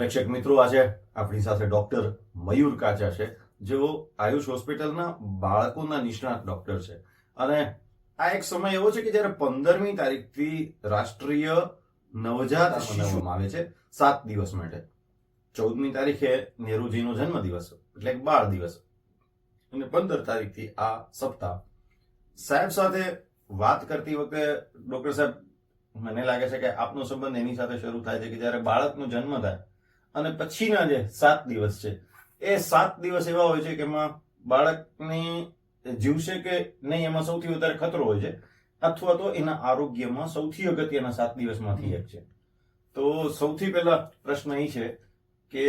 પ્રેક્ષક મિત્રો આજે આપણી સાથે ડોક્ટર મયુર કાચા છે જેઓ આયુષ હોસ્પિટલના બાળકોના નિષ્ણાત ડોક્ટર છે. અને આ એક સમય એવો છે કે જ્યારે પંદરમી તારીખથી રાષ્ટ્રીય નવજાત મનાવવામાં આવે છે સાત દિવસ માટે. ચૌદમી તારીખે નેહરુજીનો જન્મદિવસ એટલે બાળ દિવસ. અને પંદર તારીખથી આ સપ્તાહ. સાહેબ સાથે વાત કરતી વખતે ડોક્ટર સાહેબ મને લાગે છે કે આપનો સંબંધ એની સાથે શરૂ થાય છે કે જ્યારે બાળકનો જન્મ થાય અને પછીના જે સાત દિવસ છે, એ સાત દિવસ એવા હોય છે કે એમાં બાળકની જીવશે કે નહીં, એમાં સૌથી વધારે ખતરો હોય છે, અથવા તો એના આરોગ્યમાં સૌથી અગત્યના સાત દિવસમાંથી એક છે. તો સૌથી પહેલા પ્રશ્ન એ છે કે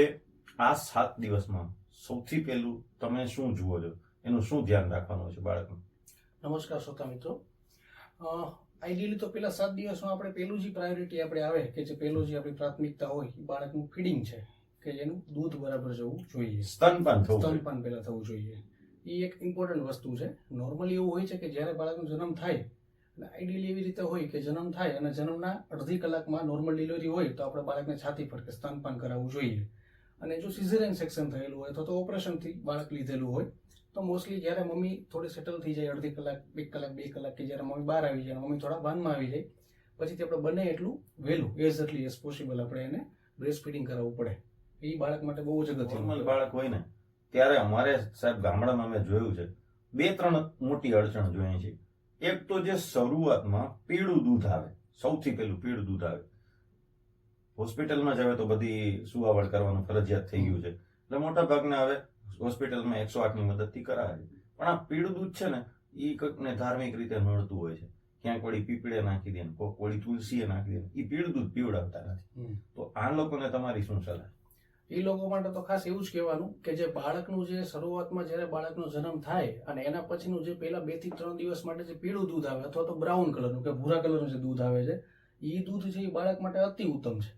આ સાત દિવસમાં સૌથી પહેલું તમે શું જુઓ છો? એનું શું ધ્યાન રાખવાનું છે બાળકનું? નમસ્કાર શ્રોતા મિત્રો. આઈડિયલી તો પેલા સાત દિવસમાં આપણે પેલું જે પ્રાયોરિટી આપણે આવે કે જે પેલું જે આપણી પ્રાથમિકતા હોય એ બાળકનું ફીડિંગ છે કે એનું દૂધ બરાબર જવું જોઈએ. સ્તનપાન. સ્તનપાન પહેલાં થવું જોઈએ. એ એક ઇમ્પોર્ટન્ટ વસ્તુ છે. નોર્મલી એવું હોય છે કે જ્યારે બાળકનો જન્મ થાય અને આઈડિયલી એવી રીતે હોય કે જન્મ થાય અને જન્મના અડધી કલાકમાં નોર્મલ ડિલિવરી હોય તો આપણે બાળકને છાતી પર કે સ્તનપાન કરાવવું જોઈએ. અને જો સિઝેરિયન સેક્શન થયેલું હોય અથવા તો ઓપરેશનથી બાળક લીધેલું હોય તો મોસ્ટલી જ્યારે મમ્મી થોડી સેટલ થઈ જાય, અડધી કલાક એક કલાક, બે કલાક કે જ્યારે મમ્મી બહાર આવી જાય, મમ્મી થોડા બાનમાં આવી જાય પછીથી આપણે બને એટલું વહેલું એઝ એટલી એઝ પોસિબલ આપણે એને બ્રેસ્ટ ફીડિંગ કરાવવું પડે. એ બાળક માટે બહુ જ અગત્યનું બાળક હોય ને, ત્યારે અમારે સાહેબ ગામડામાં મેં જોયું છે, બે ત્રણ મોટી અડચણ જોઈએ છે. એક તો જે શરૂઆતમાં પીળું દૂધ આવે, સૌથી પહેલું પીળું દૂધ આવે. હોસ્પિટલમાં જ હવે તો બધી સુવાવડ કરવાનું ફરજિયાત થઈ ગયું છે. એટલે મોટા ભાગના હવે હોસ્પિટલમાં એકસો આઠની મદદથી કરાવે છે. પણ આ પીળું દૂધ છે ને એ કંઈકને ધાર્મિક રીતે મળતું હોય છે. ક્યાંક વળી પીપળે નાખી દે કોક વળી તુલસીએ નાખી દે એ પીળું દૂધ પીવડાવતા નથી. તો આ લોકોને તમારી શું સલાહ? એ લોકો માટે તો ખાસ એવું જ કહેવાનું કે જે બાળકનું જે શરૂઆતમાં જ્યારે બાળકનો જન્મ થાય અને એના પછીનું જે પહેલા બેથી ત્રણ દિવસ માટે જે પીળું દૂધ આવે અથવા તો બ્રાઉન કલરનું કે ભૂરા કલરનું જે દૂધ આવે છે એ દૂધ છે એ બાળક માટે અતિ ઉત્તમ છે.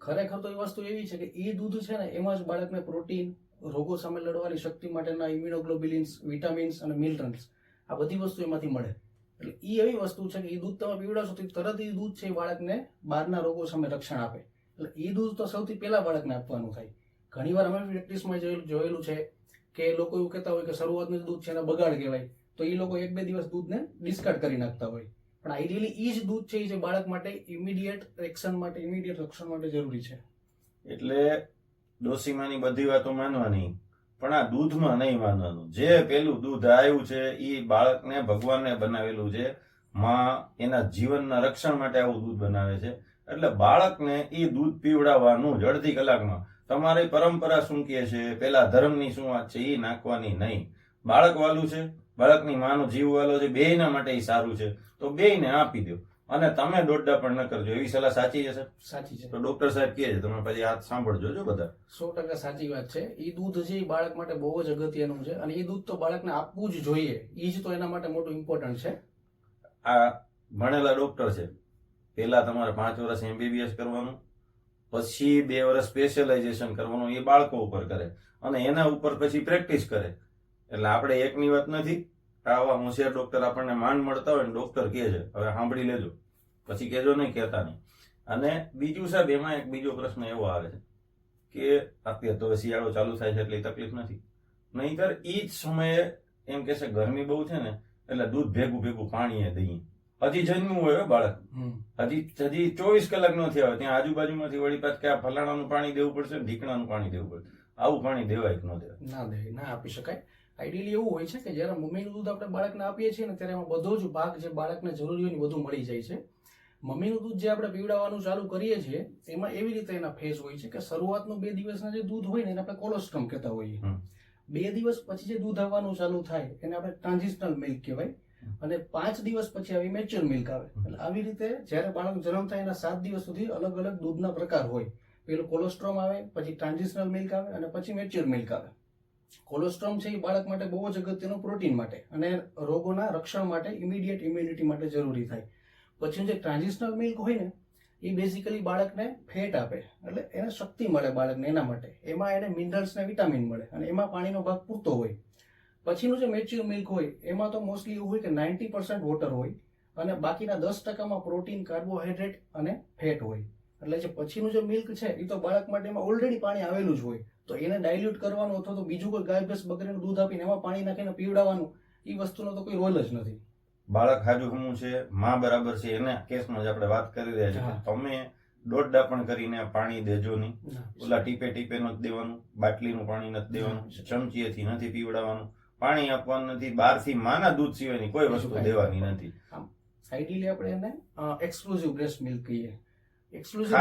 ખરેખર તો એ વસ્તુ એવી છે કે એ દૂધ છે ને એમાં જ બાળકને પ્રોટીન રોગો સામે લડવાની શક્તિ માટેના ઇમ્યુનોગ્લોબ્યુલિન્સ વિટામિન્સ અને મિનરલ્સ આ બધી વસ્તુ એમાંથી મળે. એટલે એ એવી વસ્તુ છે કે એ દૂધ તમે પીવડાવશો તો તરત એ દૂધ છે એ બાળકને બહારના રોગો સામે રક્ષણ આપે. એટલે એ દૂધ તો સૌથી પહેલાં બાળકને આપવાનું થાય. ઘણીવાર અમે પ્રેક્ટિસમાં જોયેલું જોયેલું છે કે લોકો એવું કહેતા હોય કે શરૂઆતનું દૂધ છે એને બગાડ કહેવાય. તો એ લોકો એક બે દિવસ દૂધને ડિસ્કાર્ડ કરી નાખતા હોય. પણ આઈડિયલી એ જ દૂધ છે એ જે બાળક માટે ઇમિડિયેટ એક્શન માટે ઇમિડિયેટ રક્ષણ માટે જરૂરી છે. એટલે ડોસીમાની બધી વાતો માનવાની, પણ આ દૂધમાં નહીં માનવાનું. જે પેલું દૂધ આવ્યું છે, એ બાળકને ભગવાનને બનાવેલું છે. માં એના જીવનના રક્ષણ માટે આવું દૂધ બનાવે છે. એટલે બાળકને એ દૂધ પીવડાવવાનું જ અડધી કલાકમાં. તમારી પરંપરા શું કહે છે? પેલા ધર્મની શું વાત છે? એ નાખવાની નહીં. બાળક વાલું છે. બાળકની માનો જીવ વાલો છે. બેયના માટે એ સારું છે. તો બેયને આપી દો. અને તમે દોડડા પણ ન કરજો એવી સલાહ સાચી હશે સાચી છે. તો ડોક્ટર સાહેબ કહે છે તમે પછી હાથ સાંભળજો જો બધા. સો ટકા સાચી વાત છે. એ દૂધ છે એ બાળક માટે બહુ જ અગત્યનું છે. અને એ દૂધ તો બાળકને આપવું જ જોઈએ. એ જ તો એના માટે મોટું ઇમ્પોર્ટન્ટ છે. આ ભણેલા ડોક્ટર છે. પહેલા તમારે પાંચ વર્ષ એમબીબીએસ કરવાનું પછી બે વર્ષ સ્પેશિયલાઇઝેશન કરવાનું એ બાળકો ઉપર કરે. અને એના ઉપર પછી પ્રેક્ટિસ કરે. એટલે આપણે એકની વાત નથી. આવા હોશિયાર ડોક્ટર આપણને માંડ મળતા હોય ને ડોક્ટર કહે છે હવે સાંભળી લેજો. પછી કહેજો નહીં કહેતા નહીં. અને બીજું સાહેબ એમાં એક બીજો પ્રશ્ન એવો આવે છે કે અત્યારે તો શિયાળો ચાલુ થાય છે એટલે તકલીફ નથી. નહીંતર એ જ સમયે એમ કે છે ગરમી બહુ છે ને એટલે દૂધ ભેગું ભેગું પાણીએ દઈએ. હજી જન્મ્યું હોય બાળક. હજી હજી ચોવીસ કલાક નો થયા હોય ત્યાં આજુબાજુમાંથી વળી પાછ કે આ ફલાણાનું પાણી દેવું પડશે ઢીકણાનું પાણી દેવું પડશે. આવું પાણી દેવાય કે ન દેવાય? ના દે ના આપી શકાય. આઈડિયલી એવું હોય છે કે જ્યારે મમ્મીનું દૂધ આપણે બાળકને આપીએ છીએ ને ત્યારે એમાં બધો જ ભાગ જે બાળકને જરૂરી હોય ને બધું મળી જાય છે. મમ્મીનું દૂધ જે આપણે પીવડાવવાનું ચાલુ કરીએ છીએ એમાં એવી રીતે એના ફેઝ હોય છે કે શરૂઆતનું બે દિવસના જે દૂધ હોય ને એને આપણે કોલોસ્ટ્રમ કહેતા હોઈએ. બે દિવસ પછી જે દૂધ આવવાનું ચાલુ થાય એને આપણે ટ્રાન્ઝિશનલ મિલ્ક કહેવાય. અને પાંચ દિવસ પછી આવી મેચ્યોર મિલ્ક આવે. એટલે આવી રીતે જ્યારે બાળક જન્મ થાય એના સાત દિવસ સુધી અલગ અલગ દૂધના પ્રકાર હોય. પેલું કોલોસ્ટ્રોમ આવે પછી ટ્રાન્ઝિશનલ મિલ્ક આવે અને પછી મેચ્યોર મિલ્ક આવે. કોલોસ્ટ્રોમ છે એ બાળક માટે બહુ જ અગત્યનું પ્રોટીન માટે અને રોગોના રક્ષણ માટે ઇમિડિયેટ ઇમ્યુનિટી માટે જરૂરી થાય. પછી જે ટ્રાન્ઝિશનલ મિલ્ક હોય ને, એ બેઝિકલી બાળકને ફેટ આપે. એટલે એને શક્તિ મળે બાળકને એના માટે. એમાં એને મિનરલ્સ ને વિટામિન મળે અને એમાં પાણીનો ભાગ પૂરતો હોય. પછીનું જે મેચ્યુર મિલ્ક હોય, એમાં તો મોસ્ટલી એવું હોય કે નાઇન્ટી પર્સન્ટ વોટર હોય અને બાકીના દસ ટકામાં પ્રોટીન કાર્બોહાઈડ્રેટ અને ફેટ હોય. એટલે જે પછીનું જે મિલ્ક છે, એ તો બાળક માટે એમાં ઓલરેડી પાણી આવેલું જ હોય. તો એને ડાયલ્યુટ કરવાનું અથવા તો બીજું કોઈ ગાય, ભેંસ, બકરીનું દૂધ આપીને એમાં પાણી નાખીને પીવડાવવાનું, એ વસ્તુનો તો કોઈ રોલ જ નથી. બાળક હાજુ હમું છે માં બરાબર છે એના કેસમાં જ આપણે વાત કરી રહ્યા છીએ. તમે દોડડા પણ કરીને પાણી દેજો નહીં. ઓલા ટીપે ટીપે નથી દેવાનું બાટલીનું પાણી નથી દેવાનું ચમચીએથી નથી પીવડાવવાનું પાણી આપવાનું નથી બહારથી માના દૂધ સિવાયની કોઈ વસ્તુ દેવાની નથી. સાઈડલી આપણે એને એક્સક્લુઝિવ બ્રેસ્ટ મિલ્ક કહીએ. એક્સક્લુઝિવ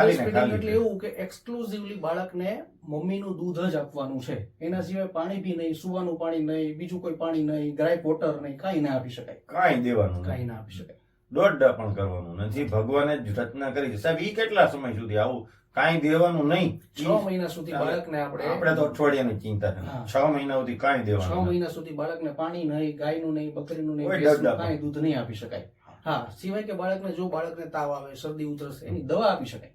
એટલે એવું કે એક્સક્લુઝિવલી બાળકને મમ્મીનું દૂધ જ આપવાનું છે. એના સિવાય પાણી બી નહીં સુવાનું પાણી નહીં બીજું કોઈ પાણી નહીં ગ્રાઇપ વોટર નહીં કાંઈ ના આપી શકાય. કાંઈ દેવાનું કાંઈ ના આપી શકાય. દોઢ પણ કરવાનું નથી. ભગવાને જ રચના કરી સાહેબ એ કેટલા સમય સુધી આવું કાંઈ દેવાનું નહીં? છ મહિના સુધી બાળકને આપણે આપણે તો અઠવાડિયાની ચિંતા છ. મહિના સુધી કાંઈ દેવાનું છ મહિના સુધી બાળકને પાણી નહીં ગાયનું નહીં બકરીનું નહીં કાંઈ દૂધ નહીં આપી શકાય. હા, સિવાય કે બાળકને જો બાળકને તાવ આવે, શરદી ઉધરસ, એની દવા આપી શકાય.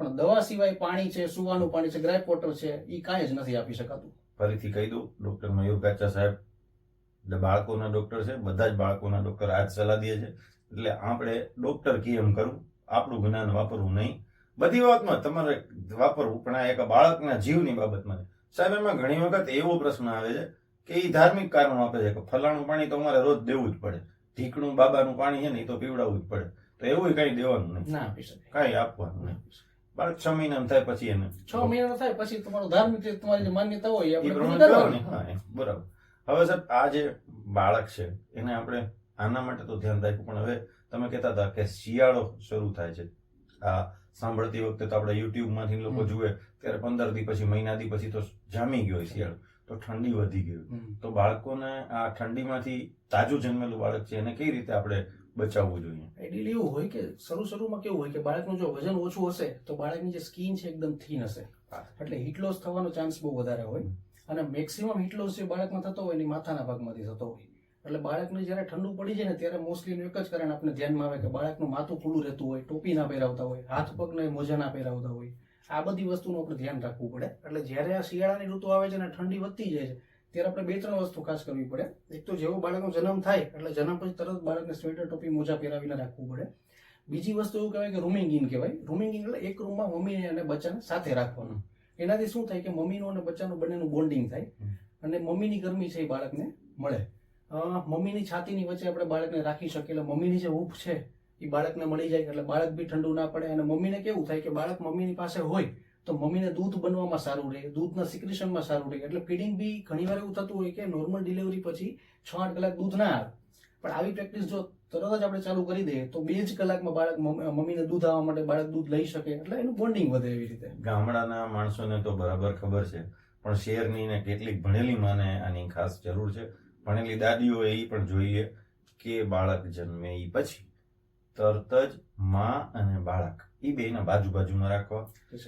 પણ દવા સિવાય પાણી છે, સુવાનું પાણી છે, ગ્રાઇપ વોટર છે એ કાંઈ જ નથી આપી શકાતું. ફરીથી કહી દઉં, ડોક્ટર મયુર કાચા સાહેબ બાળકોના ડોક્ટર છે, બધા જ બાળકોના ડોક્ટર આ જ સલાહ દે છે. એટલે આપણે ડોક્ટર કી એમ કરવું આપણું જ્ઞાન વાપરવું નહીં. બધી વાતમાં તમારે વાપરવું, પણ આ એક બાળકના જીવની બાબતમાં સાહેબ, એમાં ઘણી વખત એવો પ્રશ્ન આવે છે કે એ ધાર્મિક કારણો આપે છે કે ફલાણું પાણી તો અમારે રોજ દેવું જ પડે. ઢીકણું બાબાનું પાણી છે ને એ તો પીવડાવવું જ પડે. તો એવું કઈ દેવાનું નહીં. ના આપી શકે કઈ આપવાનું નહીં. બાળક છ મહિના થાય પછી એને. છ મહિના થાય પછી તમારું ધાર્મિક તમારી માન્યતા હોય આપણે બરાબર. હવે સાહેબ આ જે બાળક છે એને આપણે આના માટે તો ધ્યાન રાખ્યું પણ હવે તમે કહેતા હતા કે શિયાળો શરૂ થાય છે. આ સાંભળતી વખતે તો આપણે યુટ્યુબમાંથી લોકો. જુએ ત્યારે પંદર દી પછી મહિના દી પછી તો જામી ગયો શિયાળો. તો ઠંડી વધી ગઈ તો બાળકોને આ ઠંડીમાંથી તાજું જન્મેલું બાળક છે એને કઈ રીતે આપણે બચાવવું જોઈએ? આઈડિયલી એવું હોય કે શરૂ શરૂમાં કેવું હોય કે બાળકનું જો વજન ઓછું હશે તો બાળકની જે સ્કીન છે એકદમ થીન હશે. એટલે હીટ લોસ થવાનો ચાન્સ બહુ વધારે હોય. અને મેક્સિમમ હીટ લોસ જે બાળકમાં થતો હોય એની માથાના ભાગમાંથી થતો હોય. એટલે બાળકને જ્યારે ઠંડુ પડી જાય ને ત્યારે મોસ્ટલી એનું એક જ કારણ આપણે ધ્યાનમાં આવે કે બાળકનું માથું ખુલ્લું રહેતું હોય ટોપી ના પહેરાવતા હોય હાથ પગને મોજા ના પહેરાવતા હોય. આ બધી વસ્તુનું આપણે ધ્યાન રાખવું પડે. એટલે જ્યારે આ શિયાળાની ઋતુ આવે છે અને ઠંડી વધતી જાય છે, ત્યારે આપણે બે ત્રણ વસ્તુ ખાસ કરવી પડે. એક તો જેવો બાળકનો જન્મ થાય, એટલે જન્મ પછી તરત બાળકને સ્વેટર, ટોપી, મોજા પહેરાવીને રાખવું પડે. બીજી વસ્તુ એવું કહેવાય કે રૂમિંગ ઇન કહેવાય. રૂમિંગ ઇન એટલે એક રૂમમાં મમ્મી અને બચ્ચાને સાથે રાખવાનું. એનાથી શું થાય કે મમ્મીનું અને બચ્ચાનું બંનેનું બોન્ડિંગ થાય અને મમ્મીની ગરમી છે એ બાળકને મળે. મમ્મીની છાતીની વચ્ચે આપણે બાળકને રાખી શકીએ, એટલે મમ્મીની જે હૂફ છે એ બાળકને મળી જાય એટલે બાળક બી ઠંડુ ના પડે અને મમ્મીને કેવું થાય કે બાળક મમ્મીની પાસે હોય તો મમ્મીને દૂધ બનવામાં સારું રહે, દૂધના સિક્રેશનમાં સારું રહે. એટલે ફીડિંગ બી ઘણીવાર એવું થતું હોય કે નોર્મલ ડિલિવરી પછી છ આઠ કલાક દૂધ ના આવે. પણ આવી પ્રેક્ટિસ જો તરત જ આપણે ચાલુ કરી દઈએ તો બે જ કલાકમાં બાળક મમ્મીને દૂધ આવવા માટે બાળક દૂધ લઈ શકે એટલે એનું બોન્ડિંગ વધે એવી રીતે. ગામડાના માણસોને તો બરાબર ખબર છે, પણ શહેરની ને કેટલીક ભણેલી માને આની ખાસ જરૂર છે. ભણેલી દાદીઓ એ પણ જોઈએ કે બાળક જન્મે એ પછી. તરત જ માં અને બાળક એ બેના બાજુ બાજુમાં રાખવા.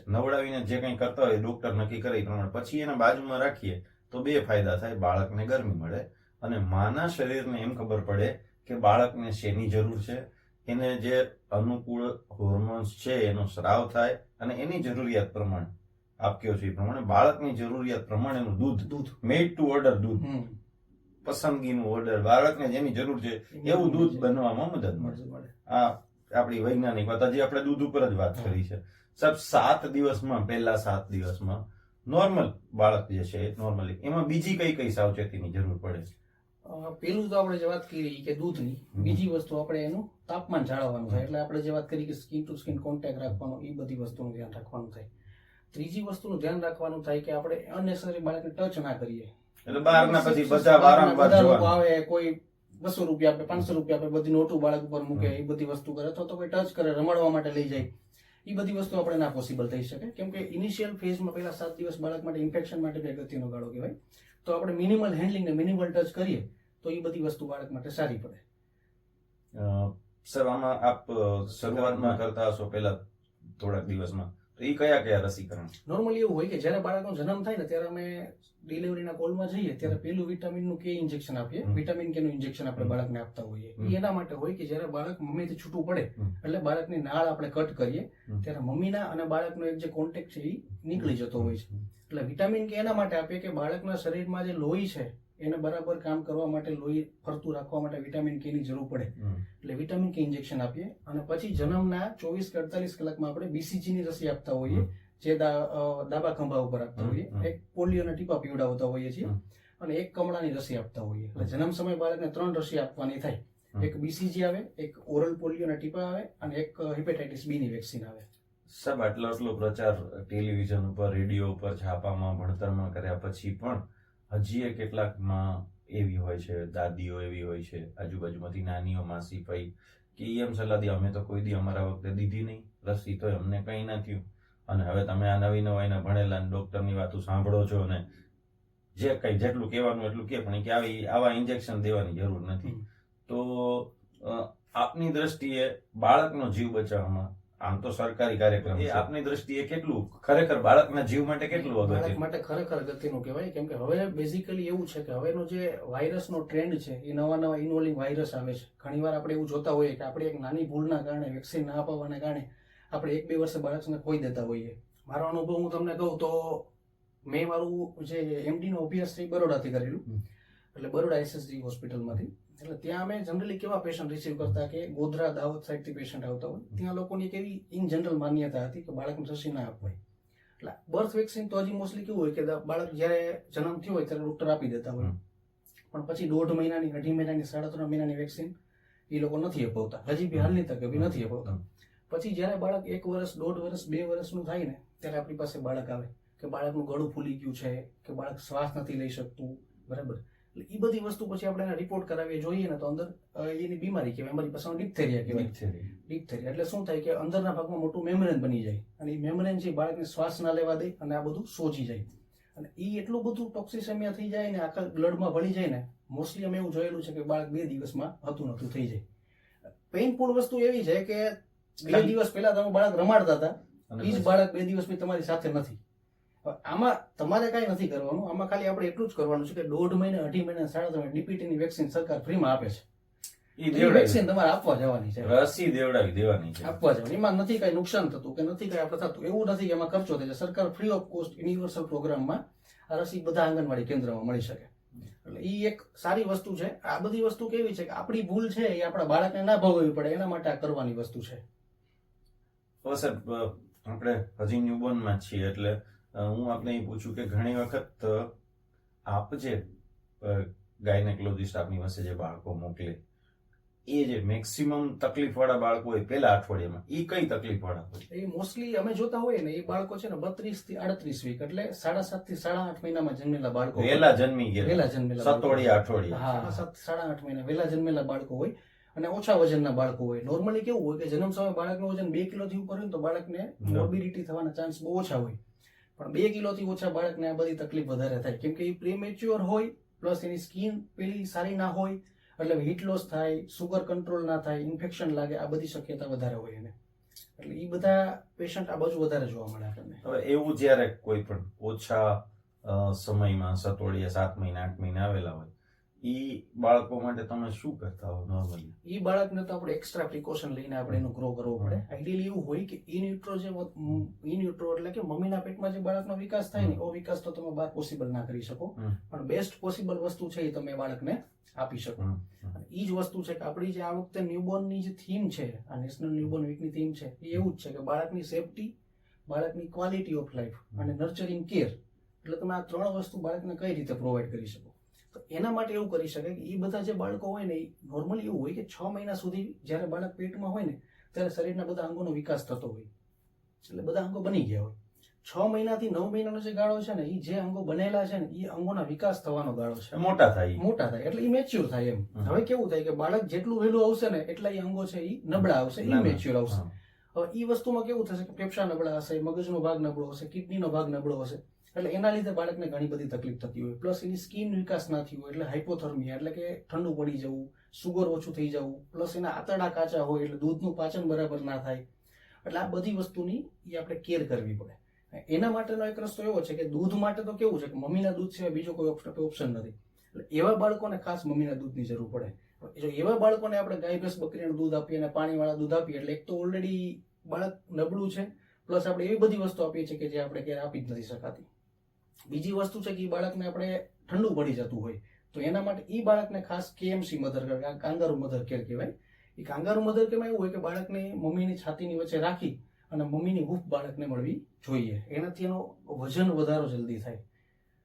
નવડાવીને જે કંઈ કરતા હોય ડોક્ટર નક્કી કરે એ પ્રમાણે. પછી એના બાજુમાં રાખીએ તો બે ફાયદા થાય, બાળકને ગરમી મળે અને માના શરીરને એમ ખબર પડે કે બાળકને શેની જરૂર છે. એને જે અનુકૂળ હોર્મોન્સ છે એનો સ્રાવ થાય અને એની જરૂરિયાત પ્રમાણે. આપ કહો છો એ પ્રમાણે. બાળકની જરૂરિયાત પ્રમાણેનું દૂધ દૂધ મેડ ટુ ઓર્ડર દૂધ. પસંદગીનું ઓર્ડર બાળકને જેની જરૂર છે એવું દૂધ બનવામાં મદદ મળશે. મળે. આ આપણી વૈજ્ઞાનિક વાત. હજી આપણે દૂધ ઉપર જ વાત કરી છે. સાહેબ સાત દિવસમાં પહેલા સાત દિવસમાં નોર્મલ બાળક જે છે નોર્મલી એમાં બીજી કઈ કઈ સાવચેતીની જરૂર પડે? છે પેલું તો આપણે જે વાત કરી કે દૂધની બીજી વસ્તુ આપણે એનું તાપમાન જાળવવાનું થાય. એટલે આપણે જે વાત કરી કે સ્કિન ટુ સ્કિન કોન્ટેક્ટ રાખવાનો એ બધી વસ્તુનું ધ્યાન રાખવાનું થાય. ત્રીજી વસ્તુનું ધ્યાન રાખવાનું થાય કે આપણે અનનેસરી બાળકને ટચ ના કરીએ. એટલે બહારના પછી બધા વારંવાર જોવા આવે કોઈ બસો રૂપિયા આપે પાંચસો રૂપિયા આપે બધી નોટું બાળક ઉપર મૂકે એ બધી વસ્તુ કરે અથવા તો કોઈ ટચ કરે રમાડવા માટે લઈ જાય. એ બધી વસ્તુ આપણે ના પોસિબલ થઈ શકે. કેમ કે ઇનિશિયલ ફેઝમાં પહેલા સાત દિવસ બાળક માટે ઇન્ફેક્શન માટે બે અગત્યનો ગાળો કહેવાય. તો આપણે મિનિમલ હેન્ડલિંગ ને મિનિમલ ટચ કરીએ તો એ બધી વસ્તુ બાળક માટે સારી પડે. સર આમાં આપ શરૂઆતમાં કરતા હશો પહેલા થોડાક દિવસમાં? તો એ કયા કયા રસીકરણ? નોર્મલી એવું હોય કે જ્યારે બાળકનો જન્મ થાય ને ત્યારે અમે ડિલિવરીના કોલમાં જઈએ ત્યારે પેલું વિટામિનનું કે ઇન્જેક્શન આપીએ. વિટામિન કે નું ઇન્જેક્શન આપણે બાળકને આપતા હોઈએ. એ એના માટે હોય કે જ્યારે બાળક મમ્મીથી છૂટું પડે એટલે બાળકની નાળ આપણે કટ કરીએ ત્યારે મમ્મીના અને બાળકનો એક જે કોન્ટેક્ટ છે એ નીકળી જતો હોય છે. એટલે વિટામિન કે એના માટે આપીએ કે બાળકના શરીરમાં જે લોહી છે એને બરાબર કામ કરવા માટે લોહી ફરતું રાખવા માટે વિટામિન કે ની જરૂર પડે. એટલે વિટામિન કે ઇન્જેક્શન આપીએ. અને પછી જન્મના ચોવીસ કે અડતાલીસ કલાકમાં આપણે બીસીજી ની રસી આપતા હોઈએ. જે દાબા ડાબા ખંભા ઉપર આપતા હોઈએ. એક પોલિયોના ટીપા પીવડાવતા હોઈએ છીએ. અને એક કમળાની રસી આપતા હોઈએ. એટલે જન્મ સમય બાળકને ત્રણ રસી આપવાની થાય. એક બીસીજી આવે એક ઓરલ પોલિયોના ટીપા આવે અને એક હિપેટાઇટિસ બી ની વેક્સિન આવે. સાહેબ આટલો આટલો પ્રચાર ટેલિવિઝન ઉપર રેડિયો ઉપર છાપામાં ભણતરમાં કર્યા પછી પણ હજી એ કેટલાકમાં એવી હોય છે દાદીઓ એવી હોય છે આજુબાજુમાંથી નાનીઓ માસી ભાઈ કે એમ સલાહ દે અમે તો કોઈ દી અમારા વખતે દીધી નહીં રસી તો અમને કંઈ ના થયું. અને હવે તમે આ નવી નવાઈના ભણેલા ડૉક્ટરની ડોક્ટરની વાતો સાંભળો છો ને જે કંઈ જેટલું કહેવાનું એટલું કે પણ કે આવી આવા ઇન્જેક્શન દેવાની જરૂર નથી. તો આપની દ્રષ્ટિએ બાળકનો જીવ બચાવવામાં આમ તો સરકારી કાર્યક્રમ છે. આપની દ્રષ્ટિએ કેટલું? ખરેખર બાળકના જીવ માટે કેટલું બાળક અગત્ય માટે ખરેખર અગત્યનું કહેવાય. કેમ કે હવે બેઝિકલી એવું છે કે હવેનો જે વાયરસનો ટ્રેન્ડ છે એ નવા નવા ઇન્વોલ્વિંગ વાયરસ આવે છે. ઘણીવાર આપણે એવું જોતા હોઈએ કે આપણે એક નાની ભૂલના કારણે વેક્સિન ના અપાવવાના કારણે આપણે એક બે વર્ષે બાળકને ખોઈ દેતા હોઈએ. મારો અનુભવ હું તમને કહું તો મેં મારું જે એમડીનો અભ્યાસ છે એ બરોડાથી કરેલું. એટલે બરોડા એસએસજી હોસ્પિટલમાંથી એટલે ત્યાં અમે જનરલી કેવા પેશન્ટ રિસીવ કરતા કે ગોધરા દાહોદ સાઈડથી પેશન્ટ આવતા હોય. ત્યાં લોકોની એક એવી ઇન જનરલ માન્યતા હતી કે બાળકને રસી ના આપવાય એટલે બર્થ વેક્સિન તો હજી મોસ્ટલી કેવું હોય કે બાળક જ્યારે જન્મ થયો હોય ત્યારે ડૉક્ટર આપી દેતા હોય. પણ પછી દોઢ મહિનાની અઢી મહિનાની સાડા ત્રણ મહિનાની વેક્સિન એ લોકો નથી અપાવતા. હજી બી હાલની તકે બી નથી અપાવતા. પછી જ્યારે બાળક એક વર્ષ દોઢ વર્ષ બે વર્ષનું થાય ને ત્યારે આપણી પાસે બાળક આવે કે બાળકનું ગળું ફૂલી ગયું છે કે બાળક શ્વાસ નથી લઈ શકતું. બરાબર. એ બધી વસ્તુ પછી આપણે એને રિપોર્ટ કરાવીએ જોઈએ ને તો અંદર એની બીમારી કહેવાય અમારી પાસે ડિપ્થેરિયા કહેવાય. ડિપ્થેરિયા એટલે શું થાય કે અંદરના ભાગમાં મોટું મેમરેન બની જાય. અને એ મેમરેન છે બાળકને શ્વાસ ના લેવા દે અને આ બધું સોચી જાય. અને એ એટલું બધું ટોક્સિસેમિયા થઈ જાય ને આખા બ્લડમાં ભળી જાય ને મોસ્ટલી અમે એવું જોયેલું છે કે બાળક બે દિવસમાં હતું નતું થઈ જાય. પેઇનફુલ વસ્તુ એવી છે કે બે દિવસ પહેલા તમે બાળક રમાડતા હતા. એ જ બાળક બે દિવસ પછી તમારી સાથે નથી. આમાં તમારે કાંઈ નથી કરવાનું. આમાં ખાલી આપણે એટલું જ કરવાનું છે કે દોઢ મહિને અઢી મહિને સાડા ત્રણ ડીપીટીની વેક્સિન સરકાર ફ્રીમાં આપે છે. એ વેક્સિન તમારે આપવા જવાની છે. રસી દેવડાવી દેવાની છે. આપવા જવાની. એમાં નથી કાંઈ નુકસાન થતું કે નથી કાંઈ આપણે થતું. એવું નથી કે એમાં ખર્ચો થાય છે સરકાર ફ્રી ઓફ કોસ્ટ યુનિવર્સલ પ્રોગ્રામમાં આ રસી બધા આંગણવાડી કેન્દ્રમાં મળી શકે. એટલે એ એક સારી વસ્તુ છે. આ બધી વસ્તુ કેવી છે કે આપણી ભૂલ છે એ આપણા બાળકને ના ભોગવવી પડે. એના માટે આ કરવાની વસ્તુ છે. આપણે હજી ન્યુબોર્નમાં છીએ એટલે હું આપને એ પૂછું કે ઘણી વખત આપ જે ગાયનેકોલોજીસ્ટ આપની પાસે જે બાળકો મોકલે એ જે મેક્સિમમ તકલીફવાળા બાળકો હોય પહેલા અઠવાડિયામાં એ કઈ તકલીફવાળા હોય? એ મોસ્ટલી અમે જોતા હોઈએ ને એ બાળકો છે ને બત્રીસથી આડત્રીસ વીક એટલે સાડા સાતથી સાડા આઠ મહિનામાં જન્મેલા બાળકો. વહેલા જન્મી ગયા. વહેલા જન્મેલા. સતોડિયા અઠવાડિયા હા સાડા સાત સાડા આઠ મહિના વહેલા જન્મેલા બાળકો હોય અને ઓછા વજનના બાળકો હોય. નોર્મલી કેવું હોય કે જન્મ સમયે બાળકનું વજન બે કિલોથી ઉપર હોય તો બાળકને મોર્બિડિટી થવાના ચાન્સ બહુ ઓછા હોય. પણ બે કિલોથી ઓછા બાળકને આ બધી તકલીફ વધારે થાય. કેમ કે એ પ્રીમેચ્યોર હોય પ્લસ એની સ્કિન પેલી સારી ના હોય, એટલે હીટ લોસ થાય સુગર કંટ્રોલ ના થાય ઇન્ફેક્શન લાગે, આ બધી શક્યતા વધારે હોય એને. એટલે એ બધા પેશન્ટ આ બાજુ વધારે જોવા મળે આપણને. હવે એવું જ્યારે કોઈ પણ ઓછા સમયમાં સતોડિયા સાત મહિના, આઠ મહિના આવેલા હોય ઈ બાળકો માટે તમે શું કરતા હો નોર્મલી એ બાળકને તો આપણે એક્સ્ટ્રા પ્રિકોશન લઈને આપણે એનું ગ્રો કરવો પડે. આઈડિયલી એવું હોય કે ઇન યુટ્રો જે ઇન યુટ્રો એટલે કે મમ્મીના પેટમાં જે બાળકનો વિકાસ થાય ને એવો વિકાસ તો તમે બહાર પોસિબલ ના કરી શકો. પણ બેસ્ટ પોસિબલ વસ્તુ છે એ તમે બાળકને આપી શકો. ઈ એ જ વસ્તુ છે કે આપણી જે આ વખતે ન્યૂબોર્નની જે થીમ છે આ નેશનલ ન્યૂબોર્ન વીકની થીમ છે એ એવું જ છે કે બાળકની સેફટી બાળકની ક્વોલિટી ઓફ લાઈફ અને નર્ચરિંગ કેર એટલે તમે આ ત્રણ વસ્તુ બાળકને કઈ રીતે પ્રોવાઈડ કરી શકો? તો એના માટે એવું કરી શકે કે એ બધા જે બાળકો હોય ને એ નોર્મલી એવું હોય કે છ મહિના સુધી જ્યારે બાળક પેટમાં હોય ને ત્યારે શરીરના બધા અંગોનો વિકાસ થતો હોય. એટલે બધા અંગો બની ગયા હોય. છ મહિનાથી નવ મહિનાનો જે ગાળો છે ને એ જે અંગો બનેલા છે ને એ અંગોના વિકાસ થવાનો ગાળો છે. મોટા થાય. મોટા થાય એટલે એ મેચ્યોર થાય એમ. હવે કેવું થાય કે બાળક જેટલું વહેલું આવશે ને એટલા એ અંગો છે એ નબળા આવશે એ મેચ્યોર આવશે. હવે એ વસ્તુમાં કેવું થશે કે ફેફસા નબળા હશે મગજનો ભાગ નબળો હશે કિડનીનો ભાગ નબળો હશે. એટલે એના લીધે બાળકને ઘણી બધી તકલીફ થતી હોય. પ્લસ એની સ્કિન વિકાસ ના થયો હોય, એટલે હાઇપોથર્મિયા એટલે કે ઠંડુ પડી જવું સુગર ઓછું થઈ જવું પ્લસ એના આંતરડા કાચા હોય, એટલે દૂધનું પાચન બરાબર ના થાય. એટલે આ બધી વસ્તુની એ આપણે કેર કરવી પડે. એના માટેનો એક રસ્તો એવો છે કે દૂધ માટે તો કેવું છે કે મમ્મીના દૂધ સિવાય બીજો કોઈ ઓપ્શન નથી. એટલે એવા બાળકોને ખાસ મમ્મીના દૂધની જરૂર પડે. જો એવા બાળકોને આપણે ગાય ભેંસ બકરીનું દૂધ આપીએ અને પાણીવાળા દૂધ આપીએ, એટલે એક તો ઓલરેડી બાળક નબળું છે. પ્લસ આપણે એવી બધી વસ્તુ આપીએ છીએ કે જે આપણે ક્યારે આપી જ નથી શકાતી. બીજી વસ્તુ છે કે એ બાળકને આપણે ઠંડુ પડી જતું હોય, તો એના માટે એ બાળકને ખાસ KMC mother care kangaroo mother care કહેવાય. એ કાંગારૂ મધર કેરમાં એવું હોય કે બાળકને મમ્મીની છાતીની વચ્ચે રાખી અને મમ્મીની હૂફ બાળકને મળવી જોઈએ. એનાથી એનો વજન વધારો જલ્દી થાય.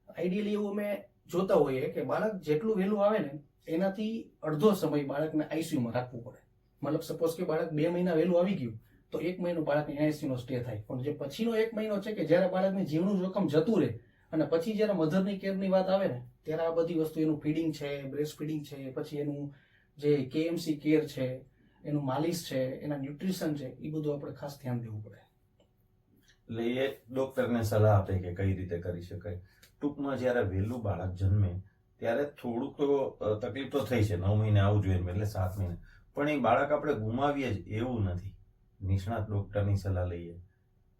આઈડિયલી એવું અમે જોતા હોઈએ કે બાળક જેટલું વહેલું આવે ને, એનાથી અડધો સમય બાળકને આઈસીયુમાં રાખવું પડે. મતલબ સપોઝ કે બાળક બે મહિના વહેલું આવી ગયું, તો એક મહિનો બાળકને આઈસીયુનો સ્ટે થાય. પણ જે પછીનો એક મહિનો છે કે જ્યારે બાળકને જીવનું જોખમ જતું રહે અને પછી જ્યારે મધરની કેરની વાત આવે ને, ત્યારે આ બધી વસ્તુ એનું ફીડિંગ છે, બ્રેસ્ટ ફીડિંગ છે, પછી એનું જે કેએમસી કેર છે, એનું માલિશ છે, એના ન્યુટ્રિશન છે એ બધું આપણે ખાસ ધ્યાન દેવું પડે. એટલે એ ડોક્ટરને સલાહ આપે કે કઈ રીતે કરી શકાય. ટૂંકમાં જ્યારે વહેલું બાળક જન્મે, ત્યારે થોડુંક તો તકલીફ તો થઈ છે, નવ મહિને આવું જોઈએ એટલે સાત મહિને. પણ એ બાળક આપણે ગુમાવીએ જ એવું નથી. નિષ્ણાત ડોક્ટરની સલાહ લઈએ.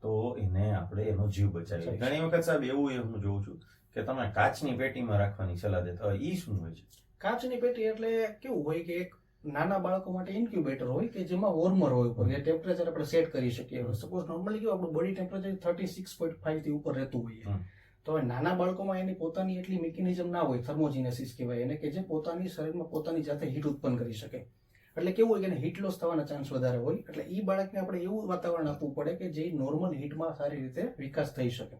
તો એને આપણે એનો જીવ બચાવીએ ઘણી વખત સાહેબ એવું એ હું જોઉં છું કે તમે કાચની પેટીમાં રાખવાની સલાહ દેતા હોય ઈ શું હોય છે? કાચની પેટી એટલે કેવું હોય કે એક નાના બાળકો માટે ઇન્ક્યુબેટર હોય કે જેમાં વોર્મર હોય ઉપર એ ટેમ્પરેચર આપણે સેટ કરી શકીએ. સપોઝ નોર્મલી કેવું આપણું body temperature thirty six point ફાઈવથી ઉપર રહેતું હોય તો હવે નાના બાળકોમાં એની પોતાની એટલી મિકેનિઝમ ના હોય થર્મોજીનેસિસ કહેવાય એને કે જે પોતાની શરીરમાં પોતાની જાતે હીટ ઉત્પન્ન કરી શકે. એટલે કેવું હોય કે હીટ લોસ થવાના ચાન્સ વધારે હોય, એટલે એ બાળકને આપણે એવું વાતાવરણ આપવું પડે કે જે નોર્મલ હીટમાં સારી રીતે વિકાસ થઈ શકે.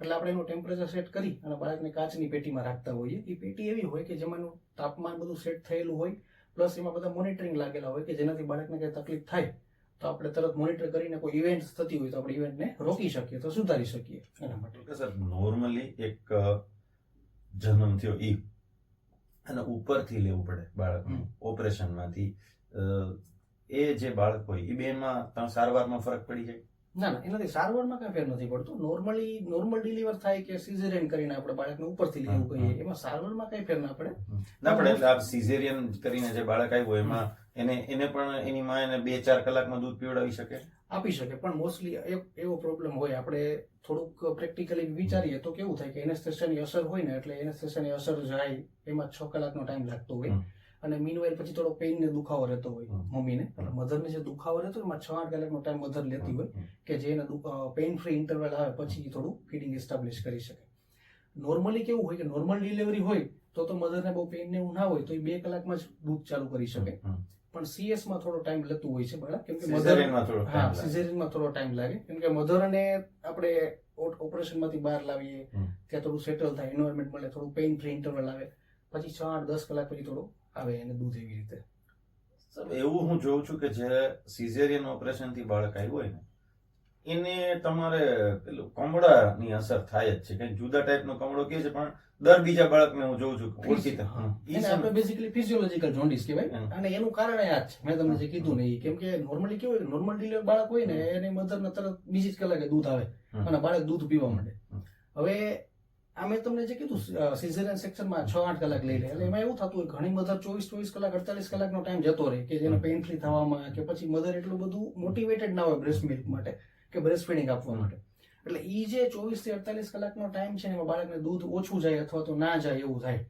એટલે આપણે એનું ટેમ્પરેચર સેટ કરી અને બાળકને કાચની પેટીમાં રાખતા હોઈએ. એ પેટી એવી હોય કે જેમાં તાપમાન બધું સેટ થયેલું હોય પ્લસ એમાં બધા મોનિટરિંગ લાગેલા હોય કે જેનાથી બાળકને કંઈ તકલીફ થાય, તો આપણે તરત મોનિટર કરીને કોઈ ઇવેન્ટ થતી હોય તો આપણે ઇવેન્ટને રોકી શકીએ તો સુધારી શકીએ. એના માટે. સર નોર્મલી એક જન્મ થયો ઈ. અને ઉપરથી લેવું પડે બાળકનું ઓપરેશનમાંથી. એ જે બાળક હોય એ તમે સારવારમાં ફરક પડી જાય? ના ના એનાથી સારવારમાં કાંઈ ફેર નથી પડતો. નોર્મલી નોર્મલ ડિલિવર થાય કે સિઝેરિયન કરીને આપણે બાળકને ઉપરથી લેવું કહીએ એમાં સારવારમાં કાંઈ ફેર ના પડે. ના પડે એટલે આ સિઝેરિયન કરીને જે બાળક આવ્યું એમાં એને એને પણ એની માં એને બે ચાર કલાકમાં દૂધ પીવડાવી શકે? આપી શકે પણ મોસ્ટલી એવો પ્રોબ્લેમ હોય. આપણે થોડુંક પ્રેક્ટિકલી વિચારીએ તો કેવું થાય કે એનેસ્થેશિયાની અસર હોય ને એટલે એનેસ્થેશિયાની અસર જાય એમાં છ કલાકનો ટાઈમ લાગતો હોય. અને મીનવાઇલ પછી થોડો પેઇન ને દુખાવો રહેતો હોય મમ્મીને. એટલે મધરને જે દુખાવો રહેતો હોય એમાં છ આઠ કલાકનો ટાઈમ મધર લેતી હોય કે જે એને પેઇન ફ્રી ઇન્ટરવલ આવે પછી થોડું ફીડિંગ એસ્ટાબ્લિશ કરી શકે. નોર્મલી કેવું હોય કે નોર્મલ ડિલિવરી હોય તો તો મધરને બહુ પેઇન ને એવું ના હોય તો એ બે કલાકમાં જ દૂધ ચાલુ કરી શકે. પણ સીએસમાં થોડો ટાઈમ લેતું હોય છે બાળક. કેમ કે મધર હા સિઝેરિયનમાં થોડો ટાઈમ લાગે. કેમ કે મધરને આપણે ઓપરેશનમાંથી બહાર લાવીએ ત્યાં થોડું સેટલ થાય એન્વાયરમેન્ટ મળે થોડું પેઇન ફ્રી ઇન્ટરવલ આવે. પછી છ આઠ દસ કલાક પછી થોડું આવે એને દૂધ એવી રીતે. એવું હું જોઉં છું કે જે સિઝેરિયન ઓપરેશનથી બાળક આવ્યું હોય ને એને તમારે પેલું કમળાની અસર થાય જ છે. કે જુદા ટાઈપનો કમળો કે છે પણ દર બીજા બાળકને હું જોઉં છું ઓળખીતા. હા. એને આપણે બેઝિકલી ફિઝિયોલોજીકલ જોન્ડિસ કહેવાય. અને એનું કારણ એ આ જ છે. મેં તમને જે કીધું ને. કેમ કે નોર્મલી કેવું હોય નોર્મલ ડિલિવર બાળક હોય ને એની મધરને તરત બીજી જ કલાકે દૂધ આવે. અને બાળક દૂધ પીવા માંડે. હવે આ મેં તમને જે કીધું સિઝેરિયન સેક્શનમાં છ આઠ કલાક લઈ લે. એટલે એમાં એવું થતું હોય ઘણી મધર ચોવીસ ચોવીસ કલાક અડતાલીસ કલાકનો ટાઈમ જતો રહે કે જેને હમ. પેઇન ફ્રી થવામાં કે પછી મધર એટલું બધું મોટિવેટેડ ના હોય બ્રેસ્ટ મિલ્ક માટે કે બ્રેસ્ટ ફીડિંગ આપવા માટે. એટલે ઈ જે ચોવીસથી અડતાલીસ કલાકનો ટાઈમ છે એમાં બાળકને દૂધ ઓછું જાય અથવા તો ના જાય એવું થાય.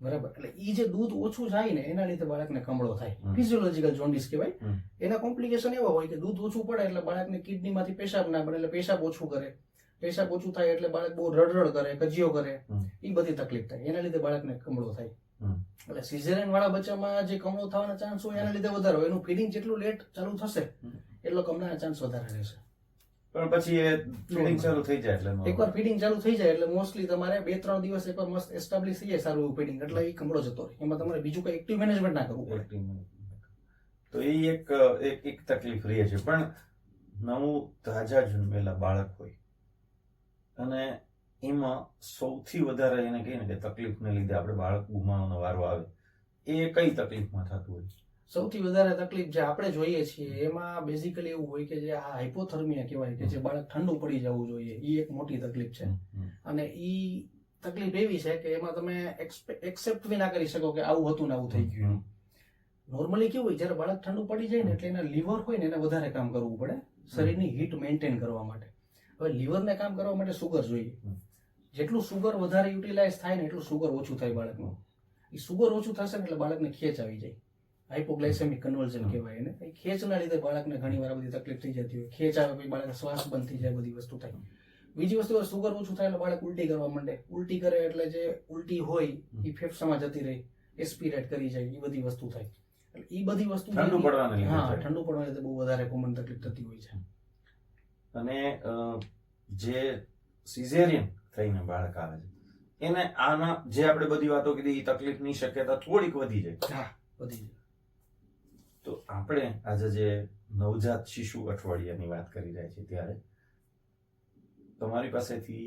બરાબર? એટલે ઈ જે દૂધ ઓછું જાય ને એના લીધે બાળકને કમળો થાય. ફિઝિયોલોજીકલ જોન્ડિસ કહેવાય. એના કોમ્પ્લિકેશન એવા હોય કે દૂધ ઓછું પડે એટલે બાળકને કિડનીમાંથી પેશાબ ના પડે એટલે પેશાબ ઓછું કરે. પેશાબ ઓછું થાય એટલે બાળક બહુ રડરડ કરે કજિયો કરે. એ બધી તકલીફ થાય. એના લીધે બાળકને કમળો થાય. એટલે સિઝેરિયન વાળા બચ્ચામાં જે કમળો થવાના ચાન્સ હોય એના લીધે વધારે હોય. એનું ફીડિંગ જેટલું લેટ ચાલુ થશે. એટલો કમળાના ચાન્સ વધારે રહેશે. પણ પછી એ ફીડિંગ શરૂ થઈ જાય એટલે. એકવાર ફીડિંગ ચાલુ થઈ જાય એટલે મોસ્ટલી તમારે બે ત્રણ દિવસ એકવાર મસ્ત એસ્ટાબ્લિશ થઈ જાય સારું ફીડિંગ એટલે એ કમળો જતો રહે. એમાં તમારે બીજું કોઈ એક્ટિવ મેનેજમેન્ટ ના કરવું પડે. તો એ એક એક એક તકલીફ રહે છે. પણ નવું તાજા જન્મેલા બાળક હોય અને એમાં સૌથી વધારે એને કહીએ ને કે તકલીફને લીધે આપણે બાળક ગુમાવવાનો વારો આવે એ કઈ તકલીફમાં થતું હોય? સૌથી વધારે તકલીફ જે આપણે જોઈએ છીએ એમાં બેઝિકલી એવું હોય કે જે આ હાઇપોથર્મિયા કહેવાય કે જે બાળક ઠંડુ પડી જવું જોઈએ એ એક મોટી તકલીફ છે. અને એ તકલીફ એવી છે કે એમાં તમે એક્સેપ્ટ બી ના કરી શકો કે આવું હતું ને આવું થઈ ગયું. નોર્મલી કેવું હોય જ્યારે બાળક ઠંડુ પડી જાય ને એટલે એના લીવર હોય ને એને વધારે કામ કરવું પડે શરીરની હીટ મેન્ટેન કરવા માટે. હવે લીવરને કામ કરવા માટે સુગર જોઈએ. જેટલું સુગર વધારે યુટિલાઇઝ થાય ને એટલું સુગર ઓછું થાય બાળકનું. એ સુગર ઓછું થશે ને એટલે બાળકને ખેંચ આવી જાય. હાઇપોગ્લાયસેમિક કન્વર્ઝન કહેવાય એને. એ ખેંચના લીધે બાળકને ઘણી વાર બધી તકલીફ થઈ જતી હોય. ખેંચ આવે પછી બાળક શ્વાસ બંધ થઈ જાય બધી વસ્તુ થાય. બીજી વસ્તુ સુગર ઓછું થાય એટલે બાળક ઉલટી કરવા માંડે. ઉલટી કરે એટલે જે ઉલટી હોય એ ફેફસામાં જતી રહી. એસ્પિરેટ કરી જાય એ બધી વસ્તુ થાય. એટલે એ બધી વસ્તુ ઠંડુ પડવાને હા ઠંડુ પડવાને લીધે બહુ વધારે કોમન તકલીફ થતી હોય છે. અને જે સિઝેરિયન થઈને બાળક આવે છે એને આના જે આપણે બધી વાતો કીધી એ તકલીફની શક્યતા થોડીક વધી જાય. હા વધી જ. તો આપણે આજે જે નવજાત શિશુ અઠવાડિયાની વાત કરી રહ્યા છીએ ત્યારે તમારી પાસેથી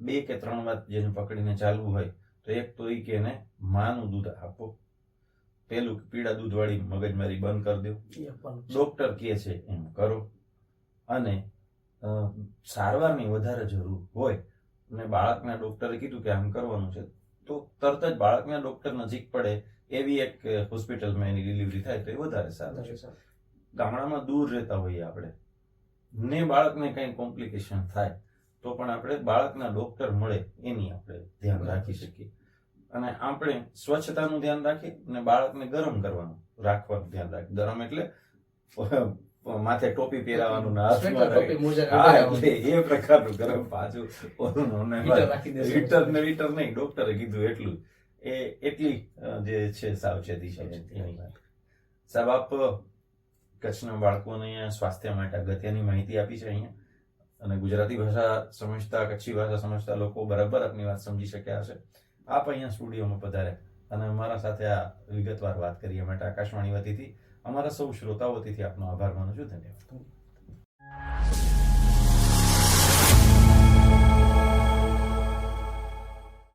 બે કે ત્રણ વાત જેને પકડીને ચાલવું હોય તો એક તો એ કે એને માનું દૂધ આપો. પેલું પીળા દૂધવાળી મગજમારી બંધ કરી દો. ડોક્ટર કહે છે એમ કરો. અને સારવારની વધારે જરૂર હોય. અને બાળકના ડોક્ટરે કીધું કે આમ કરવાનું છે તો તરત જ બાળકના ડોક્ટર નજીક પડે એવી એક હોસ્પિટલમાં એની ડિલિવરી થાય તો એ વધારે સારું છે. ગામડામાં દૂર રહેતા હોઈએ આપણે. ને બાળકને કંઈ કોમ્પ્લિકેશન થાય તો પણ આપણે બાળકના ડોક્ટર મળે એની આપણે ધ્યાન રાખી શકીએ. અને આપણે સ્વચ્છતાનું ધ્યાન રાખીએ અને બાળકને ગરમ કરવાનું રાખવાનું ધ્યાન રાખીએ ગરમ એટલે માથે ટોપી પહેરાવાનું ને હાથમાં એ પ્રકારનું ગરમ પાછું હીટર ને હીટર નહીં ડોક્ટરે કીધું એટલું એ એટલી જે છે સાવચેતી છે સાહેબ આપ કચ્છના બાળકોને અહીંયા સ્વાસ્થ્ય માટે અગત્યની માહિતી આપી છે અહીંયા. અને ગુજરાતી ભાષા સમજતા કચ્છી ભાષા સમજતા લોકો બરાબર આપની વાત સમજી શક્યા હશે. આપ અહીંયા સ્ટુડિયોમાં પધારે અને અમારા સાથે આ વિગતવાર વાત કરી. માટે આકાશવાણી વતીથી અમારા સૌ શ્રોતાઓ વતીથી આપનો આભાર માનું છું. ધન્યવાદ.